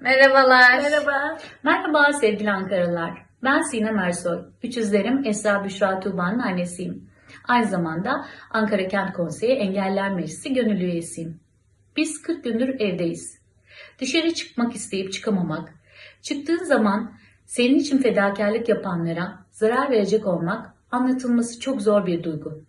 Merhabalar. Merhaba. Merhaba sevgili Ankaralılar. Ben Sinem Ersoy. Üçüzlerim Esra Büşra Tuğba'nın annesiyim. Aynı zamanda Ankara Kent Konseyi Engeller Meclisi gönüllü üyesiyim. Biz 40 gündür evdeyiz. Dışarı çıkmak isteyip çıkamamak, çıktığın zaman senin için fedakarlık yapanlara zarar verecek olmak anlatılması çok zor bir duygu.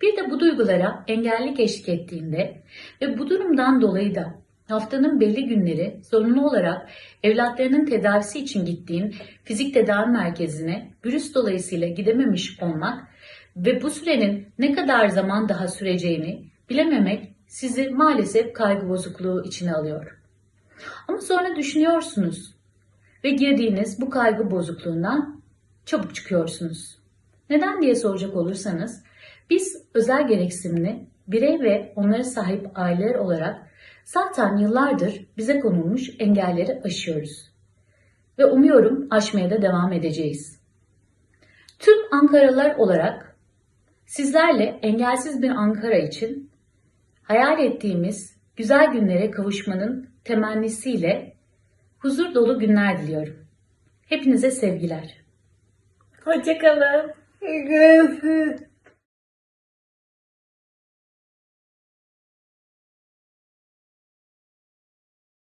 Bir de bu duygulara engellilik eşlik ettiğinde ve bu durumdan dolayı da haftanın belli günleri zorunlu olarak evlatlarının tedavisi için gittiğin fizik tedavi merkezine virüs dolayısıyla gidememiş olmak ve bu sürenin ne kadar zaman daha süreceğini bilememek sizi maalesef kaygı bozukluğu içine alıyor. Ama sonra düşünüyorsunuz ve girdiğiniz bu kaygı bozukluğundan çabuk çıkıyorsunuz. Neden diye soracak olursanız biz özel gereksinimli birey ve onlara sahip aileler olarak zaten yıllardır bize konulmuş engelleri aşıyoruz. Ve umuyorum aşmaya da devam edeceğiz. Tüm Ankaralılar olarak sizlerle engelsiz bir Ankara için hayal ettiğimiz güzel günlere kavuşmanın temennisiyle huzur dolu günler diliyorum. Hepinize sevgiler. Hoşçakalın. Görüşürüz.